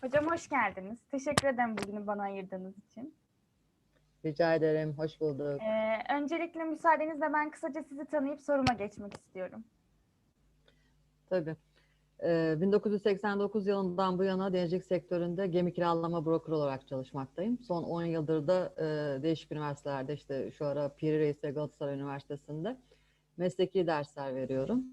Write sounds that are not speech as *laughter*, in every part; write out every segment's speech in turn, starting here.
Hocam hoş geldiniz. Teşekkür ederim bugünü bana ayırdığınız için. Rica ederim. Hoş bulduk. Ee, öncelikle müsaadenizle ben kısaca sizi tanıyıp soruma geçmek istiyorum. Tabii. Ee, 1989 yılından bu yana denizcilik sektöründe gemi kiralama broker olarak çalışmaktayım. Son 10 yıldır da e, değişik üniversitelerde işte şu ara Piri Reis ve Galatasaray Üniversitesi'nde mesleki dersler veriyorum.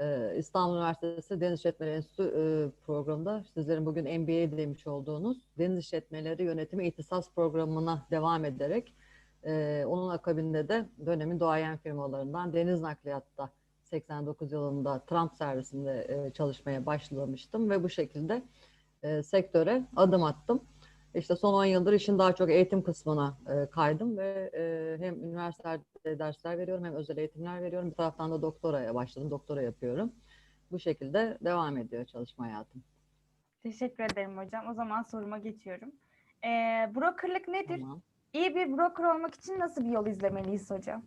Ee, İstanbul Üniversitesi Deniz İşletmeleri Enstitüsü e, programında sizlerin bugün MBA demiş olduğunuz Deniz İşletmeleri Yönetimi İhtisas Programı'na devam ederek e, onun akabinde de dönemin doğayan firmalarından Deniz Nakliyat'ta 89 yılında Trump servisinde e, çalışmaya başlamıştım ve bu şekilde sektöre adım attım. İşte son 10 yıldır işin daha çok eğitim kısmına e, kaydım ve e, hem üniversitede dersler veriyorum hem özel eğitimler veriyorum. Bir taraftan da doktoraya başladım, doktora yapıyorum. Bu şekilde devam ediyor çalışma hayatım. Teşekkür ederim hocam. O zaman soruma geçiyorum. Ee, brokerlık nedir? Tamam. İyi bir broker olmak için nasıl bir yol izlemeliyiz hocam?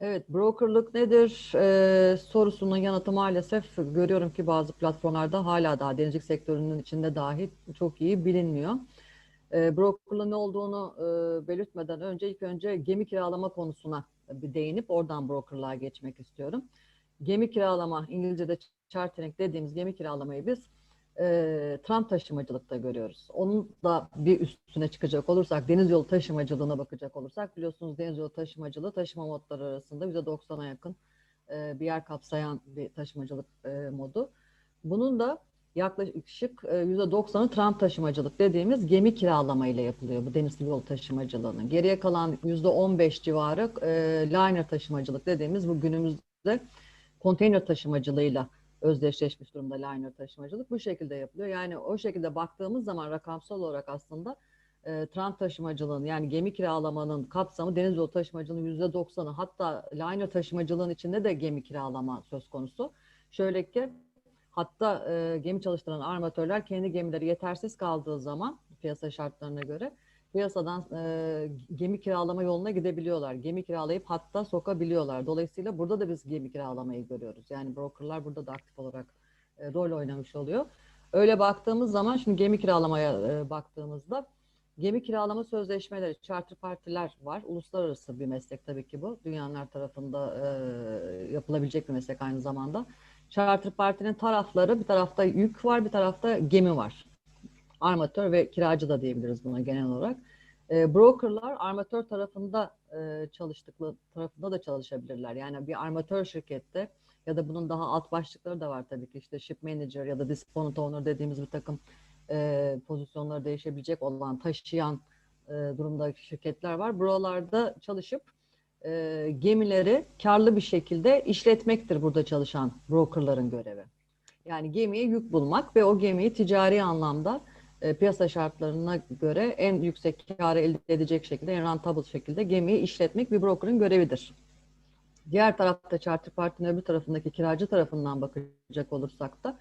Evet, brokerlık nedir ee, sorusunun yanıtı maalesef görüyorum ki bazı platformlarda hala daha denizcilik sektörünün içinde dahi çok iyi bilinmiyor. E, brokerlığın ne olduğunu e, belirtmeden önce ilk önce gemi kiralama konusuna bir değinip oradan brokerlığa geçmek istiyorum. Gemi kiralama, İngilizce'de chartering dediğimiz gemi kiralamayı biz e, tram taşımacılıkta görüyoruz. Onun da bir üstüne çıkacak olursak, deniz yolu taşımacılığına bakacak olursak biliyorsunuz deniz yolu taşımacılığı taşıma modları arasında %90'a yakın e, bir yer kapsayan bir taşımacılık e, modu. Bunun da yaklaşık e, %90'ı tram taşımacılık dediğimiz gemi kiralama ile yapılıyor bu deniz yolu taşımacılığının. Geriye kalan %15 civarı e, liner taşımacılık dediğimiz bu günümüzde konteyner taşımacılığıyla özdeşleşmiş durumda liner taşımacılık. Bu şekilde yapılıyor. Yani o şekilde baktığımız zaman rakamsal olarak aslında e, tram taşımacılığın yani gemi kiralamanın kapsamı deniz yolu taşımacılığının yüzde doksanı hatta liner taşımacılığın içinde de gemi kiralama söz konusu. Şöyle ki hatta e, gemi çalıştıran armatörler kendi gemileri yetersiz kaldığı zaman piyasa şartlarına göre piyasadan e, gemi kiralama yoluna gidebiliyorlar. Gemi kiralayıp hatta sokabiliyorlar. Dolayısıyla burada da biz gemi kiralamayı görüyoruz. Yani brokerlar burada da aktif olarak e, rol oynamış oluyor. Öyle baktığımız zaman şimdi gemi kiralamaya e, baktığımızda gemi kiralama sözleşmeleri, charter partiler var. Uluslararası bir meslek tabii ki bu. Dünyalar tarafında e, yapılabilecek bir meslek aynı zamanda. Charter partinin tarafları bir tarafta yük var, bir tarafta gemi var armatör ve kiracı da diyebiliriz buna genel olarak. E, brokerlar armatör tarafında e, çalıştıkları tarafında da çalışabilirler. Yani bir armatör şirkette ya da bunun daha alt başlıkları da var tabii ki işte ship manager ya da discount owner dediğimiz bir takım e, pozisyonları değişebilecek olan taşıyan e, durumda şirketler var. Buralarda çalışıp e, gemileri karlı bir şekilde işletmektir burada çalışan brokerların görevi. Yani gemiye yük bulmak ve o gemiyi ticari anlamda e, piyasa şartlarına göre en yüksek karı elde edecek şekilde, en rentable şekilde gemiyi işletmek bir brokerın görevidir. Diğer tarafta charter partinin öbür tarafındaki kiracı tarafından bakacak olursak da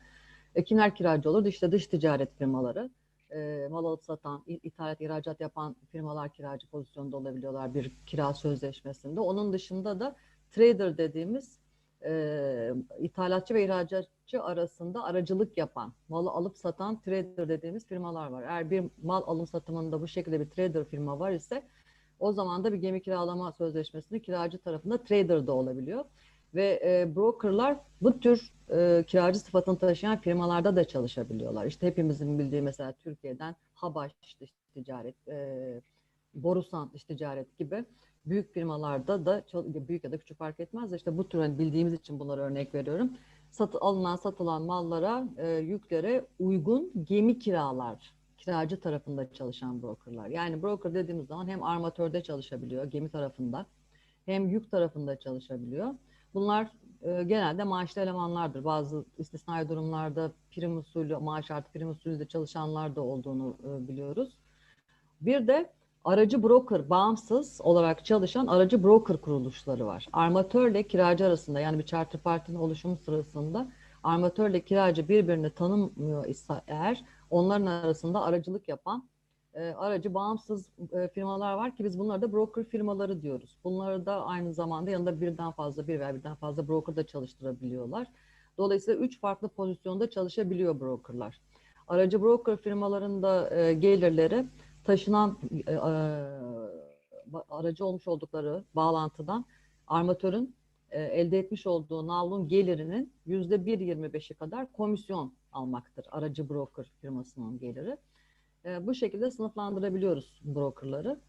e, kimler kiracı olur? İşte dış ticaret firmaları, e, mal alıp satan, ithalat, ihracat yapan firmalar kiracı pozisyonda olabiliyorlar bir kira sözleşmesinde. Onun dışında da trader dediğimiz e, ithalatçı ve ihracatçı arasında aracılık yapan, malı alıp satan trader dediğimiz firmalar var. Eğer bir mal alım satımında bu şekilde bir trader firma var ise o zaman da bir gemi kiralama sözleşmesinde kiracı tarafında trader da olabiliyor. Ve e, brokerlar bu tür e, kiracı sıfatını taşıyan firmalarda da çalışabiliyorlar. İşte hepimizin bildiği mesela Türkiye'den Habaş Dış Ticaret, e, Borusan Dış Ticaret gibi büyük firmalarda da büyük ya da küçük fark etmez de işte bu tür hani bildiğimiz için bunları örnek veriyorum. Satı, alınan satılan mallara, e, yüklere uygun gemi kiralar kiracı tarafında çalışan brokerlar. Yani broker dediğimiz zaman hem armatörde çalışabiliyor gemi tarafında hem yük tarafında çalışabiliyor. Bunlar e, genelde maaşlı elemanlardır. Bazı istisnai durumlarda prim usulü, maaş artı prim usulü de çalışanlar da olduğunu e, biliyoruz. Bir de aracı broker, bağımsız olarak çalışan aracı broker kuruluşları var. Armatörle kiracı arasında yani bir charter partinin oluşumu sırasında armatörle kiracı birbirini tanımıyor ise eğer onların arasında aracılık yapan e, aracı bağımsız e, firmalar var ki biz bunlara da broker firmaları diyoruz. Bunları da aynı zamanda yanında birden fazla bir veya birden fazla broker da çalıştırabiliyorlar. Dolayısıyla üç farklı pozisyonda çalışabiliyor brokerlar. Aracı broker firmalarında e, gelirleri taşınan e, e, aracı olmuş oldukları bağlantıdan armatörün e, elde etmiş olduğu navlun gelirinin yüzde 1.25'i kadar komisyon almaktır. Aracı broker firmasının geliri. E, bu şekilde sınıflandırabiliyoruz brokerları.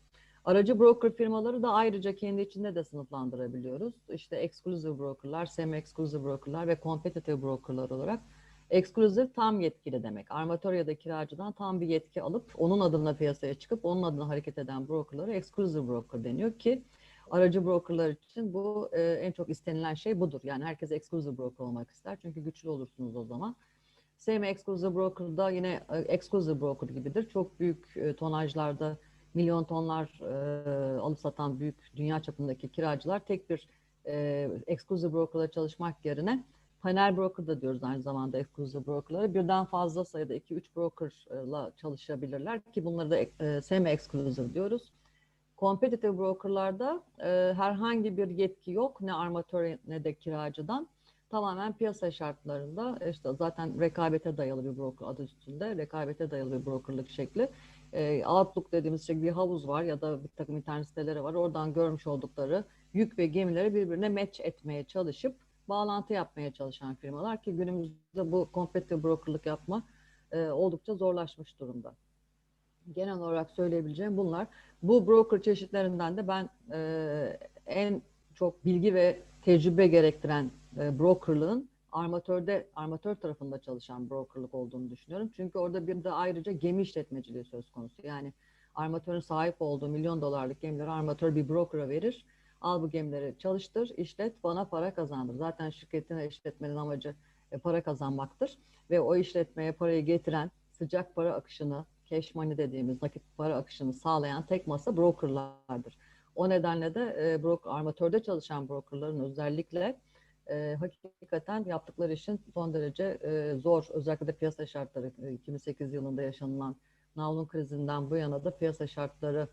Aracı broker firmaları da ayrıca kendi içinde de sınıflandırabiliyoruz. İşte exclusive brokerlar, semi-exclusive brokerlar ve competitive brokerlar olarak. Exclusive tam yetkili demek. Armatör ya da kiracıdan tam bir yetki alıp onun adına piyasaya çıkıp onun adına hareket eden brokerlara exclusive broker deniyor ki aracı brokerlar için bu e, en çok istenilen şey budur. Yani herkes exclusive broker olmak ister çünkü güçlü olursunuz o zaman. Semi exclusive broker da yine e, exclusive broker gibidir. Çok büyük e, tonajlarda milyon tonlar e, alıp satan büyük dünya çapındaki kiracılar tek bir e, exclusive brokerla çalışmak yerine panel broker da diyoruz aynı zamanda exclusive brokerlara. Birden fazla sayıda 2-3 brokerla çalışabilirler ki bunları da e, semi exclusive diyoruz. Competitive brokerlarda e, herhangi bir yetki yok ne armatör ne de kiracıdan. Tamamen piyasa şartlarında işte zaten rekabete dayalı bir broker adı üstünde rekabete dayalı bir brokerlık şekli. E, Outlook dediğimiz şey bir havuz var ya da bir takım internet siteleri var. Oradan görmüş oldukları yük ve gemileri birbirine match etmeye çalışıp bağlantı yapmaya çalışan firmalar ki günümüzde bu competitive brokerlık yapma e, oldukça zorlaşmış durumda. Genel olarak söyleyebileceğim bunlar. Bu broker çeşitlerinden de ben e, en çok bilgi ve tecrübe gerektiren e, brokerlığın armatörde armatör tarafında çalışan brokerlık olduğunu düşünüyorum. Çünkü orada bir de ayrıca gemi işletmeciliği söz konusu. Yani armatörün sahip olduğu milyon dolarlık gemileri armatör bir broker'a verir. Al bu gemileri çalıştır, işlet, bana para kazandır. Zaten şirketin işletmenin amacı e, para kazanmaktır. Ve o işletmeye parayı getiren sıcak para akışını, cash money dediğimiz nakit para akışını sağlayan tek masa brokerlardır. O nedenle de e, broker, armatörde çalışan brokerların özellikle e, hakikaten yaptıkları işin son derece e, zor. Özellikle de piyasa şartları e, 2008 yılında yaşanılan navlun krizinden bu yana da piyasa şartları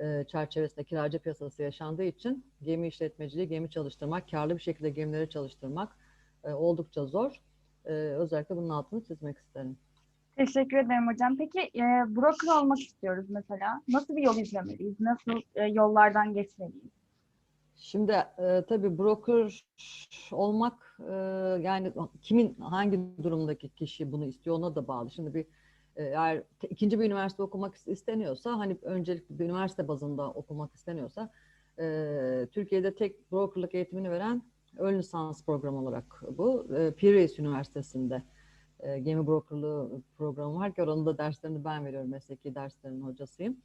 e, çerçevesinde kiracı piyasası yaşandığı için gemi işletmeciliği, gemi çalıştırmak, karlı bir şekilde gemileri çalıştırmak e, oldukça zor. E, özellikle bunun altını çizmek isterim. Teşekkür ederim hocam. Peki e, broker olmak istiyoruz mesela. Nasıl bir yol izlemeliyiz? Nasıl e, yollardan geçmeliyiz? Şimdi e, tabii broker olmak e, yani kimin hangi durumdaki kişi bunu istiyor ona da bağlı. Şimdi bir eğer te, ikinci bir üniversite okumak isteniyorsa hani öncelikli bir üniversite bazında okumak isteniyorsa e, Türkiye'de tek brokerlık eğitimini veren ön lisans programı olarak bu. E, Piraeus Üniversitesi'nde e, gemi brokerlığı programı var ki oranın da derslerini ben veriyorum. Mesleki derslerinin hocasıyım.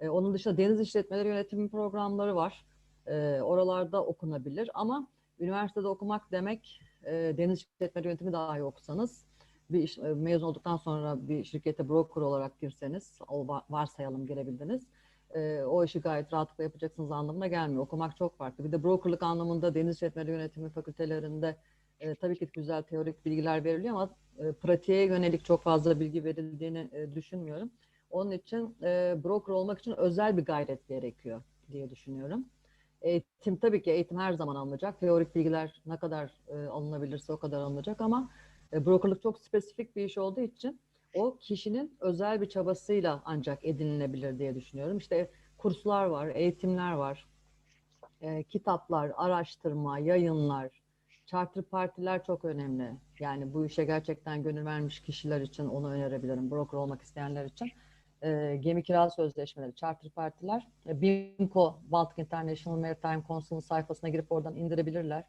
E, onun dışında deniz işletmeleri yönetimi programları var. E, oralarda okunabilir ama üniversitede okumak demek e, deniz işletmeleri yönetimi dahi okusanız bir iş, e, mezun olduktan sonra bir şirkete broker olarak girseniz, o varsayalım girebildiniz. E, o işi gayet rahatlıkla yapacaksınız anlamına gelmiyor. Okumak çok farklı. Bir de brokerlık anlamında deniz işletmeleri yönetimi fakültelerinde e, tabii ki güzel teorik bilgiler veriliyor ama e, pratiğe yönelik çok fazla bilgi verildiğini e, düşünmüyorum. Onun için e, broker olmak için özel bir gayret gerekiyor diye düşünüyorum. Eğitim tabii ki eğitim her zaman alınacak. Teorik bilgiler ne kadar e, alınabilirse o kadar alınacak ama brokerlık çok spesifik bir iş olduğu için o kişinin özel bir çabasıyla ancak edinilebilir diye düşünüyorum. İşte kurslar var, eğitimler var, e, kitaplar, araştırma, yayınlar, charter partiler çok önemli. Yani bu işe gerçekten gönül vermiş kişiler için onu önerebilirim. Broker olmak isteyenler için. E, gemi kira sözleşmeleri, charter partiler. E, BIMCO, Baltic International Maritime Council'ın sayfasına girip oradan indirebilirler.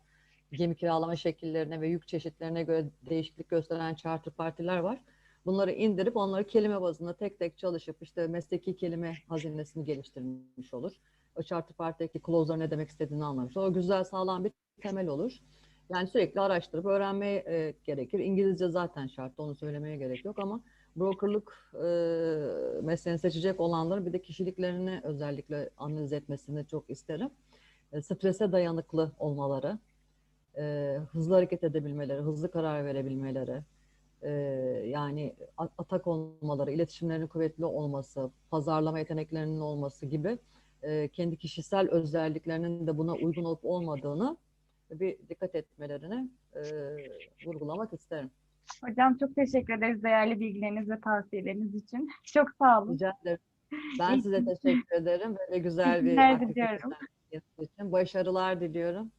Gemi kiralama şekillerine ve yük çeşitlerine göre değişiklik gösteren charter partiler var. Bunları indirip onları kelime bazında tek tek çalışıp işte mesleki kelime hazinesini geliştirmiş olur. O charter partideki clause'lar ne demek istediğini anlamış. O güzel sağlam bir temel olur. Yani sürekli araştırıp öğrenmeye e, gerekir. İngilizce zaten şart, onu söylemeye gerek yok ama brokerlık e, mesleğini seçecek olanların bir de kişiliklerini özellikle analiz etmesini çok isterim. E, strese dayanıklı olmaları, e, hızlı hareket edebilmeleri, hızlı karar verebilmeleri, e, yani atak olmaları, iletişimlerinin kuvvetli olması, pazarlama yeteneklerinin olması gibi e, kendi kişisel özelliklerinin de buna uygun olup olmadığını bir dikkat etmelerini e, vurgulamak isterim. Hocam çok teşekkür ederiz değerli bilgileriniz ve tavsiyeleriniz için. *laughs* Çok sağ olun. Rica ederim. Ben size *laughs* teşekkür ederim. Böyle güzel bir aktivite için. Başarılar diliyorum.